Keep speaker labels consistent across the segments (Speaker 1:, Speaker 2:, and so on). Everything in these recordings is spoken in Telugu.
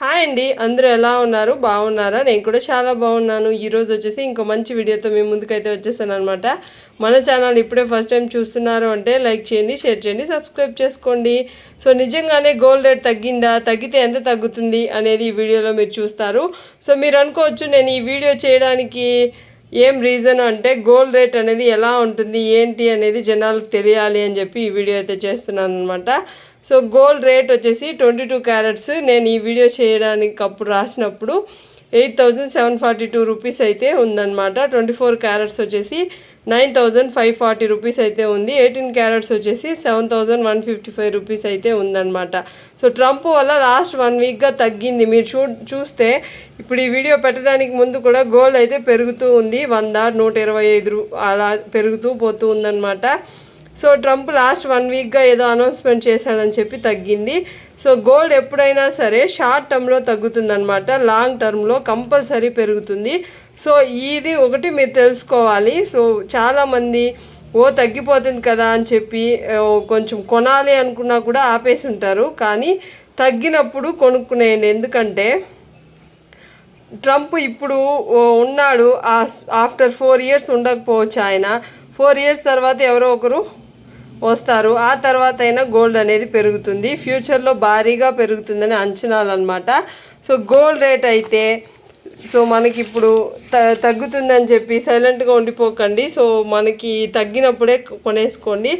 Speaker 1: హాయ్ అండి అందరూ ఎలా ఉన్నారు? బాగున్నారా? నేను కూడా చాలా బాగున్నాను. ఈరోజు వచ్చేసి ఇంకో మంచి వీడియోతో మేము ముందుకైతే వచ్చేసాను అనమాట మన ఛానల్ ఇప్పుడే ఫస్ట్ టైం చూస్తున్నారు అంటే లైక్ చేయండి షేర్ చేయండి సబ్స్క్రైబ్ చేసుకోండి. సో నిజంగానే గోల్డ్ రేట్ తగ్గిందా? తగ్గితే ఎంత తగ్గుతుంది అనేది ఈ వీడియోలో మీరు చూస్తారు. సో మీరు అనుకోవచ్చు నేను ఈ వీడియో చేయడానికి ఏం రీజన్ అంటే గోల్డ్ రేట్ అనేది ఎలా ఉంటుంది? ఏంటి అనేది జనాలకు తెలియాలి అని చెప్పి ఈ వీడియో అయితే చేస్తున్నాను అనమాట సో గోల్డ్ రేట్ వచ్చేసి ట్వంటీ టూ క్యారెట్స్. నేను ఈ వీడియో చేయడానికి అప్పుడు రాసినప్పుడు eight thousand seven forty two rupees అయితే ఉందన్నమాట. ట్వంటీ ఫోర్ క్యారెట్స్ వచ్చేసి nine thousand five forty rupees అయితే ఉంది. ఎయిటీన్ క్యారెట్స్ వచ్చేసి seven thousand one fifty five rupees అయితే ఉందన్నమాట. సో ట్రంప్ వల్ల లాస్ట్ వన్ వీక్గా తగ్గింది. మీరు చూ చూస్తే ఇప్పుడు ఈ వీడియో పెట్టడానికి ముందు కూడా గోల్డ్ అయితే పెరుగుతూ ఉంది. వంద నూట ఇరవై ఐదు రూ- అలా పెరుగుతూ పోతూ ఉందన్నమాట. సో ట్రంప్ లాస్ట్ వన్ వీక్గా ఏదో అనౌన్స్మెంట్ చేశాడని చెప్పి తగ్గింది. సో గోల్డ్ ఎప్పుడైనా సరే షార్ట్ టర్మ్లో తగ్గుతుందనమాట లాంగ్ టర్మ్లో కంపల్సరీ పెరుగుతుంది. సో ఇది ఒకటి మీరు తెలుసుకోవాలి. సో చాలామంది ఓ తగ్గిపోతుంది కదా అని చెప్పి కొంచెం కొనాలి అనుకున్నా కూడా ఆపేసి ఉంటారు. కానీ తగ్గినప్పుడు కొనుక్కునేయండి. ఎందుకంటే ట్రంప్ ఇప్పుడు ఓ, ఉన్నాడు. ఆఫ్టర్ ఫోర్ ఇయర్స్ ఉండకపోవచ్చు ఆయన. ఫోర్ ఇయర్స్ తర్వాత ఎవరో ఒకరు వస్తారు. ఆ తర్వాత అయినా గోల్డ్ అనేది పెరుగుతుంది. ఫ్యూచర్లో భారీగా పెరుగుతుందని అంచనాలు అనమాట సో గోల్డ్ రేట్ అయితే సో మనకి ఇప్పుడు త తగ్గుతుందని చెప్పి సైలెంట్గా ఉండిపోకండి. సో మనకి తగ్గినప్పుడే కొనేసుకోండి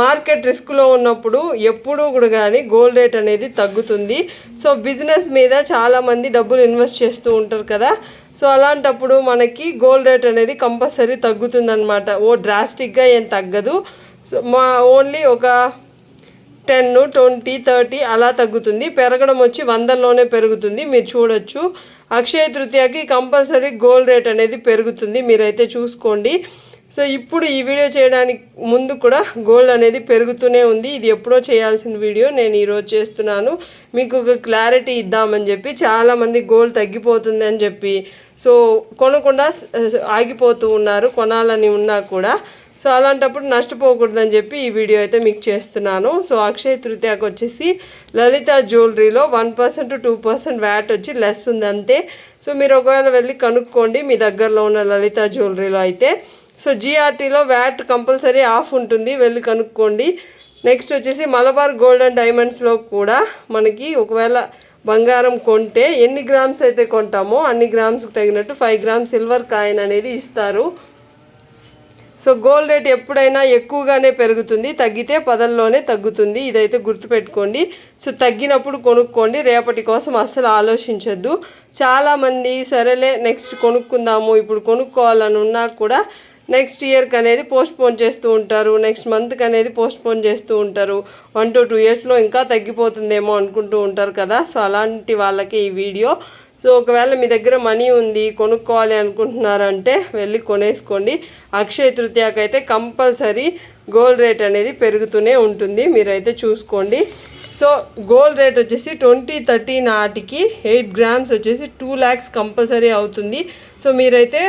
Speaker 1: మార్కెట్ రిస్క్లో ఉన్నప్పుడు ఎప్పుడూ కూడా కానీ గోల్డ్ రేట్ అనేది తగ్గుతుంది. సో బిజినెస్ మీద చాలామంది డబ్బులు ఇన్వెస్ట్ చేస్తూ ఉంటారు కదా. సో అలాంటప్పుడు మనకి గోల్డ్ రేట్ అనేది కంపల్సరీ తగ్గుతుందన్నమాట. ఓ డ్రాస్టిక్గా ఏం తగ్గదు. సో మా ఓన్లీ ఒక టెన్ ట్వంటీ థర్టీ అలా తగ్గుతుంది. పెరగడం వచ్చి వందల్లోనే పెరుగుతుంది. మీరు చూడొచ్చు. అక్షయ తృతీయకి కంపల్సరీ గోల్డ్ రేట్ అనేది పెరుగుతుంది. మీరైతే చూసుకోండి. సో ఇప్పుడు ఈ వీడియో చేయడానికి ముందు కూడా గోల్డ్ అనేది పెరుగుతూనే ఉంది. ఇది ఎప్పుడో చేయాల్సిన వీడియో. నేను ఈరోజు చేస్తున్నాను. మీకు ఒక క్లారిటీ ఇద్దామని చెప్పి చాలామంది గోల్డ్ తగ్గిపోతుంది అని చెప్పి. సో కొనకుండా ఆగిపోతూ ఉన్నారు. కొనాలని ఉన్నా కూడా. సో అలాంటప్పుడు నష్టపోకూడదని చెప్పి ఈ వీడియో అయితే మీకు చేస్తున్నాను. సో అక్షయ తృతీయకు వచ్చేసి Lalitha జ్యువెలరీలో one percent two percent VAT వచ్చి లెస్ ఉంది అంతే. సో మీరు ఒకవేళ వెళ్ళి కనుక్కోండి మీ దగ్గరలో ఉన్న లలిత జ్యువెలరీలో అయితే. సో జిఆర్టీలో వ్యాట్ కంపల్సరీ ఆఫ్ ఉంటుంది వెళ్ళి కనుక్కోండి. నెక్స్ట్ వచ్చేసి మలబార్ గోల్డ్ అండ్ డైమండ్స్లో కూడా మనకి ఒకవేళ బంగారం కొంటే ఎన్ని గ్రామ్స్ అయితే కొంటామో అన్ని గ్రామ్స్కి తగినట్టు ఫైవ్ గ్రామ్స్ సిల్వర్ కాయిన్ అనేది ఇస్తారు. సో గోల్డ్ రేట్ ఎప్పుడైనా ఎక్కువగానే పెరుగుతుంది తగ్గితే పదల్లోనే తగ్గుతుంది. ఇదైతే గుర్తుపెట్టుకోండి. సో తగ్గినప్పుడు కొనుక్కోండి. రేపటి కోసం అస్సలు ఆలోచించద్దు. చాలామంది సరేలే నెక్స్ట్ కొనుక్కుందాము ఇప్పుడు కొనుక్కోవాలని ఉన్నా కూడా నెక్స్ట్ ఇయర్కి అనేది పోస్ట్పోన్ చేస్తూ ఉంటారు. నెక్స్ట్ మంత్కి అనేది పోస్ట్పోన్ చేస్తూ ఉంటారు. వన్ టు టూ ఇయర్స్లో ఇంకా తగ్గిపోతుందేమో అనుకుంటూ ఉంటారు కదా. సో అలాంటి వాళ్ళకి ఈ వీడియో సో ఒకవేళ మీ దగ్గర మనీ ఉంది కొనుక్కోవాలి అనుకుంటున్నారంటే వెళ్ళి కొనేసుకోండి. అక్షయ తృతీయకైతే కంపల్సరీ గోల్డ్ రేట్ అనేది పెరుగుతూనే ఉంటుంది మీరైతే చూసుకోండి. సో గోల్డ్ రేట్ వచ్చేసి ట్వంటీ థర్టీ నాటికి ఎయిట్ గ్రామ్స్ వచ్చేసి టూ ల్యాక్స్ కంపల్సరీ అవుతుంది. సో మీరైతే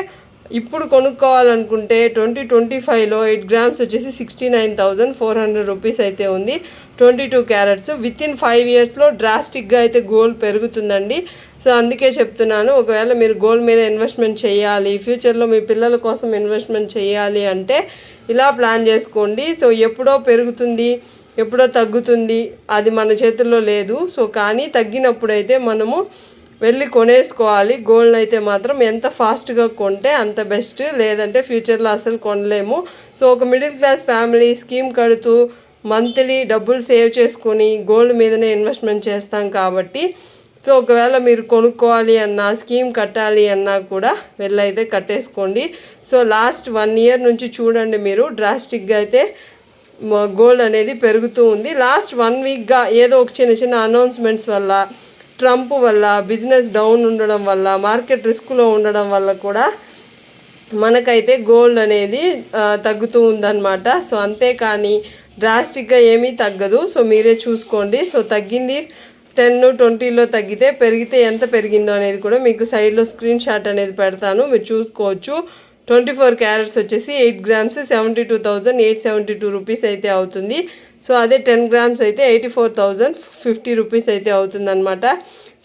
Speaker 1: ఇప్పుడు కొనుక్కోవాలనుకుంటే ట్వంటీ ట్వంటీ ఫైవ్లో ఎయిట్ గ్రామ్స్ వచ్చేసి sixty nine thousand four hundred rupees అయితే ఉంది. Twenty two carats. Within five ఇయర్స్లో డ్రాస్టిక్గా అయితే గోల్డ్ పెరుగుతుందండి. సో అందుకే చెప్తున్నాను ఒకవేళ మీరు గోల్డ్ మీద ఇన్వెస్ట్మెంట్ చేయాలి ఫ్యూచర్లో మీ పిల్లల కోసం ఇన్వెస్ట్మెంట్ చేయాలి అంటే ఇలా ప్లాన్ చేసుకోండి. సో ఎప్పుడో పెరుగుతుంది ఎప్పుడో తగ్గుతుంది అది మన చేతుల్లో లేదు. సో కానీ తగ్గినప్పుడైతే మనము వెళ్ళి కొనేసుకోవాలి. గోల్డ్ అయితే మాత్రం ఎంత ఫాస్ట్గా కొంటే అంత బెస్ట్. లేదంటే ఫ్యూచర్లో అసలు కొనలేము. సో ఒక మిడిల్ క్లాస్ ఫ్యామిలీ స్కీమ్ కడుతూ మంత్లీ డబ్బులు సేవ్ చేసుకొని గోల్డ్ మీదనే ఇన్వెస్ట్మెంట్ చేస్తాం కాబట్టి. సో ఒకవేళ మీరు కొనుక్కోవాలి అన్నా స్కీమ్ కట్టాలి అన్నా కూడా వెళ్ళైతే కట్టేసుకోండి. సో లాస్ట్ వన్ ఇయర్ నుంచి చూడండి మీరు డ్రాస్టిక్గా అయితే గోల్డ్ అనేది పెరుగుతూ ఉంది. లాస్ట్ వన్ వీక్గా ఏదో ఒక చిన్న చిన్న అనౌన్స్మెంట్స్ వల్ల ట్రంప్ వల్ల బిజినెస్ డౌన్ ఉండడం వల్ల మార్కెట్ రిస్క్లో ఉండడం వల్ల కూడా మనకైతే గోల్డ్ అనేది తగ్గుతూ ఉందన్నమాట. సో అంతేకాని డ్రాస్టిక్గా ఏమీ తగ్గదు. సో మీరే చూసుకోండి. సో తగ్గింది టెన్ ట్వంటీలో తగ్గితే పెరిగితే ఎంత పెరిగిందో అనేది కూడా మీకు సైడ్లో స్క్రీన్ షాట్ అనేది పెడతాను. మీరు చూసుకోవచ్చు. ట్వంటీ ఫోర్ క్యారెట్స్ వచ్చేసి eight grams seventy two thousand eight seventy two rupees అయితే అవుతుంది. సో అదే టెన్ గ్రామ్స్ అయితే eighty four thousand fifty rupees అయితే అవుతుందన్నమాట.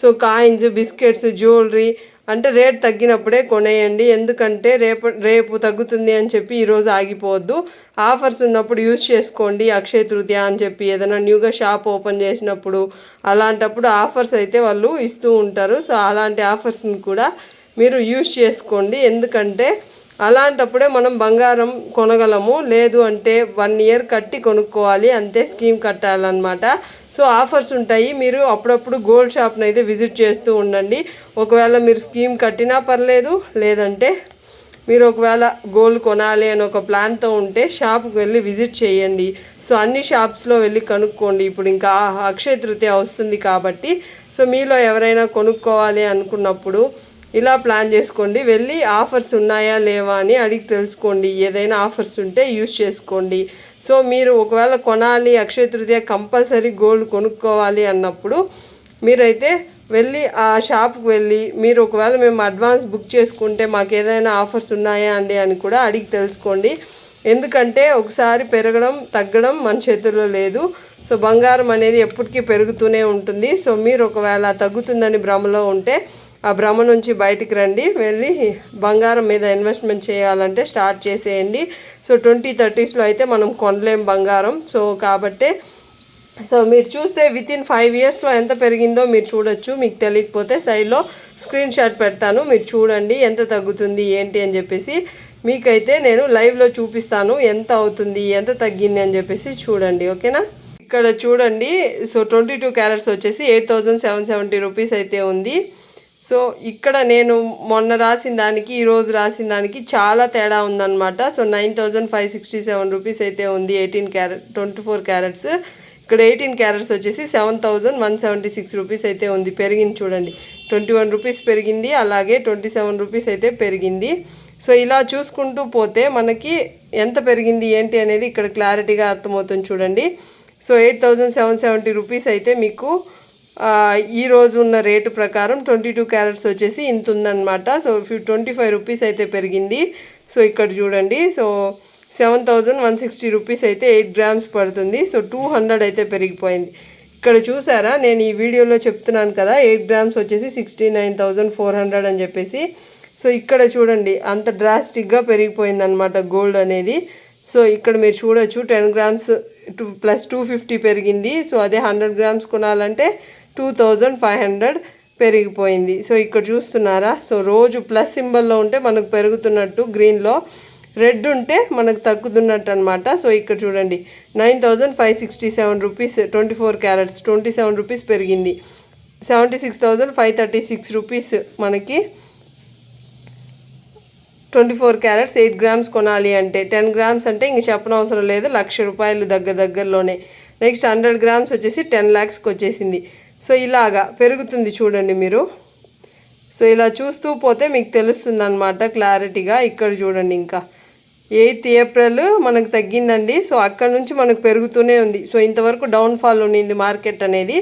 Speaker 1: సో కాయిన్స్ బిస్కెట్స్ జ్యువెలరీ అంటే రేట్ తగ్గినప్పుడే కొనేయండి. ఎందుకంటే రేపు రేపు తగ్గుతుంది అని చెప్పి ఈరోజు ఆగిపోవద్దు. ఆఫర్స్ ఉన్నప్పుడు యూజ్ చేసుకోండి అక్షయ తృతీయ అని చెప్పి ఏదైనా న్యూగా షాప్ ఓపెన్ చేసినప్పుడు అలాంటప్పుడు ఆఫర్స్ అయితే వాళ్ళు ఇస్తూ ఉంటారు. సో అలాంటి ఆఫర్స్ని కూడా మీరు యూజ్ చేసుకోండి. ఎందుకంటే అలాంటప్పుడే మనం బంగారం కొనగలము. లేదు అంటే వన్ ఇయర్ కట్టి కొనుక్కోవాలి. అంతే స్కీమ్ కట్టాలన్నమాట. సో ఆఫర్స్ ఉంటాయి. మీరు అప్పుడప్పుడు గోల్డ్ షాప్ని అయితే విజిట్ చేస్తూ ఉండండి. ఒకవేళ మీరు స్కీమ్ కట్టినా పర్లేదు. లేదంటే మీరు ఒకవేళ గోల్డ్ కొనాలి అని ఒక ప్లాన్తో ఉంటే షాప్కి వెళ్ళి విజిట్ చేయండి. సో అన్ని షాప్స్లో వెళ్ళి కనుక్కోండి. ఇప్పుడు ఇంకా అక్షయ తృతీయ వస్తుంది కాబట్టి. సో మీలో ఎవరైనా కొనుక్కోవాలి అనుకున్నప్పుడు ఇలా ప్లాన్ చేసుకోండి. వెళ్ళి ఆఫర్స్ ఉన్నాయా లేవా అని అడిగి తెలుసుకోండి. ఏదైనా ఆఫర్స్ ఉంటే యూజ్ చేసుకోండి. సో మీరు ఒకవేళ కొనాలి అక్షయ తృతీయ కంపల్సరీ గోల్డ్ కొనుక్కోవాలి అన్నప్పుడు మీరైతే వెళ్ళి ఆ షాప్కి వెళ్ళి మీరు ఒకవేళ మేము అడ్వాన్స్ బుక్ చేసుకుంటే మాకు ఏదైనా ఆఫర్స్ ఉన్నాయా అండి అని కూడా అడిగి తెలుసుకోండి. ఎందుకంటే ఒకసారి పెరగడం తగ్గడం మన చేతుల్లో లేదు. సో బంగారం అనేది ఎప్పటికీ పెరుగుతూనే ఉంటుంది. సో మీరు ఒకవేళ తగ్గుతుందని భ్రమలో ఉంటే ఆ భ్రమ నుంచి బయటికి రండి వెళ్ళి బంగారం మీద ఇన్వెస్ట్మెంట్ చేయాలంటే స్టార్ట్ చేసేయండి. సో ట్వంటీ థర్టీస్లో అయితే మనం కొనలేం బంగారం. సో కాబట్టే సో మీరు చూస్తే విత్ ఇన్ ఫైవ్ ఇయర్స్లో ఎంత పెరిగిందో మీరు చూడొచ్చు. మీకు తెలియకపోతే సైడ్లో స్క్రీన్ షాట్ పెడతాను. మీరు చూడండి ఎంత తగ్గుతుంది ఏంటి అని చెప్పేసి. మీకైతే నేను లైవ్లో చూపిస్తాను ఎంత అవుతుంది ఎంత తగ్గింది అని చెప్పేసి చూడండి. ఓకేనా? ఇక్కడ చూడండి. సో ట్వంటీ టూ క్యారెట్స్ వచ్చేసి eight thousand seven seventy rupees అయితే ఉంది. సో ఇక్కడ నేను మొన్న రాసిన దానికి ఈరోజు రాసిన దానికి చాలా తేడా ఉందన్నమాట. So nine thousand five sixty seven rupees అయితే ఉంది eighteen carat twenty four carats. ఇక్కడ ఎయిటీన్ క్యారెట్స్ వచ్చేసి seven thousand one seventy six rupees అయితే ఉంది. పెరిగింది చూడండి. ట్వంటీ వన్ రూపీస్ పెరిగింది అలాగే ట్వంటీ సెవెన్ రూపీస్ అయితే పెరిగింది. సో ఇలా చూసుకుంటూ పోతే మనకి ఎంత పెరిగింది ఏంటి అనేది ఇక్కడ క్లారిటీగా అర్థమవుతుంది చూడండి. So eight thousand seven seventy rupees అయితే మీకు ఈరోజు ఉన్న రేటు ప్రకారం ట్వంటీ టూ క్యారెట్స్ వచ్చేసి ఇంత ఉందన్నమాట సో ట్వంటీ ఫైవ్ రూపీస్ అయితే పెరిగింది. సో ఇక్కడ చూడండి. So seven thousand one sixty rupees అయితే ఎయిట్ గ్రామ్స్ పడుతుంది. సో టూ హండ్రెడ్ అయితే పెరిగిపోయింది. ఇక్కడ చూసారా? నేను ఈ వీడియోలో చెప్తున్నాను కదా ఎయిట్ గ్రామ్స్ వచ్చేసి sixty nine thousand four hundred అని చెప్పేసి. సో ఇక్కడ చూడండి. అంత డ్రాస్టిక్గా పెరిగిపోయింది అనమాట గోల్డ్ అనేది. సో ఇక్కడ మీరు చూడొచ్చు ten grams two plus two fifty పెరిగింది. సో అదే హండ్రెడ్ గ్రామ్స్ కొనాలంటే టూ థౌజండ్ ఫైవ్ హండ్రెడ్ పెరిగిపోయింది. సో ఇక్కడ చూస్తున్నారా? సో రోజు ప్లస్ సింబల్లో ఉంటే మనకు పెరుగుతున్నట్టు గ్రీన్లో రెడ్ ఉంటే మనకు తగ్గుతున్నట్టు అనమాట సో ఇక్కడ చూడండి nine thousand five sixty seven rupees twenty four carats twenty seven rupees పెరిగింది. Seventy six thousand five thirty six rupees మనకి twenty four carats eight grams కొనాలి అంటే. టెన్ గ్రామ్స్ అంటే ఇంక చెప్పనవసరం లేదు లక్ష రూపాయలు దగ్గర దగ్గరలోనే. నెక్స్ట్ హండ్రెడ్ గ్రామ్స్ వచ్చేసి టెన్ ల్యాక్స్కి వచ్చేసింది. సో ఇలాగా పెరుగుతుంది చూడండి మీరు. సో ఇలా చూస్తూ పోతే మీకు తెలుస్తుంది అనమాట క్లారిటీగా ఇక్కడ చూడండి ఇంకా. ఎయిత్ ఏప్రిల్ మనకు తగ్గిందండి. సో అక్కడ నుంచి మనకు పెరుగుతూనే ఉంది. సో ఇంతవరకు డౌన్ఫాల్ ఉండింది మార్కెట్ అనేది.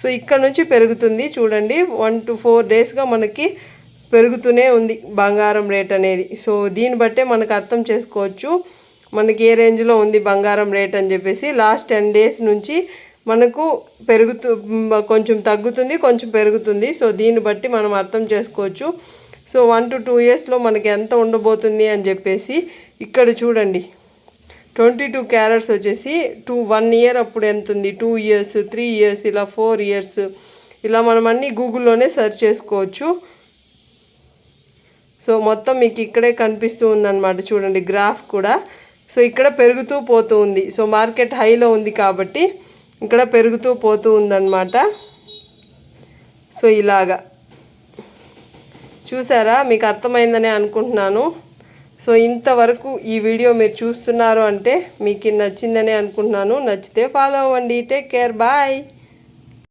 Speaker 1: సో ఇక్కడ నుంచి పెరుగుతుంది చూడండి. వన్ టు ఫోర్ డేస్గా మనకి పెరుగుతూనే ఉంది బంగారం రేట్ అనేది. సో దీన్ని బట్టే మనకు అర్థం చేసుకోవచ్చు. మనకి ఏ రేంజ్లో ఉంది బంగారం రేట్ అని చెప్పేసి లాస్ట్ టెన్ డేస్ నుంచి మనకు పెరుగుతూ కొంచెం తగ్గుతుంది కొంచెం పెరుగుతుంది. సో దీన్ని బట్టి మనం అర్థం చేసుకోవచ్చు. సో వన్ టు టూ ఇయర్స్లో మనకి ఎంత ఉండబోతుంది అని చెప్పేసి ఇక్కడ చూడండి. ట్వంటీ టూ క్యారెట్స్ వచ్చేసి టూ వన్ ఇయర్ అప్పుడు ఎంత ఉంది టూ ఇయర్స్ త్రీ ఇయర్స్ ఇలా ఫోర్ ఇయర్స్. ఇలా మనం అన్నీ గూగుల్లోనే సెర్చ్ చేసుకోవచ్చు. సో మొత్తం మీకు ఇక్కడే కనిపిస్తూ ఉందన్నమాట. చూడండి గ్రాఫ్ కూడా. సో ఇక్కడ పెరుగుతూ పోతూ ఉంది. సో మార్కెట్ హైలో ఉంది కాబట్టి ఇక్కడ పెరుగుతూ పోతూ ఉందన్నమాట. సో ఇలాగా. చూసారా? మీకు అర్థమైందని అనుకుంటున్నాను. సో ఇంతవరకు ఈ వీడియో మీరు చూస్తున్నారు అంటే మీకు నచ్చిందని అనుకుంటున్నాను. నచ్చితే ఫాలో అవ్వండి. Take care. బాయ్.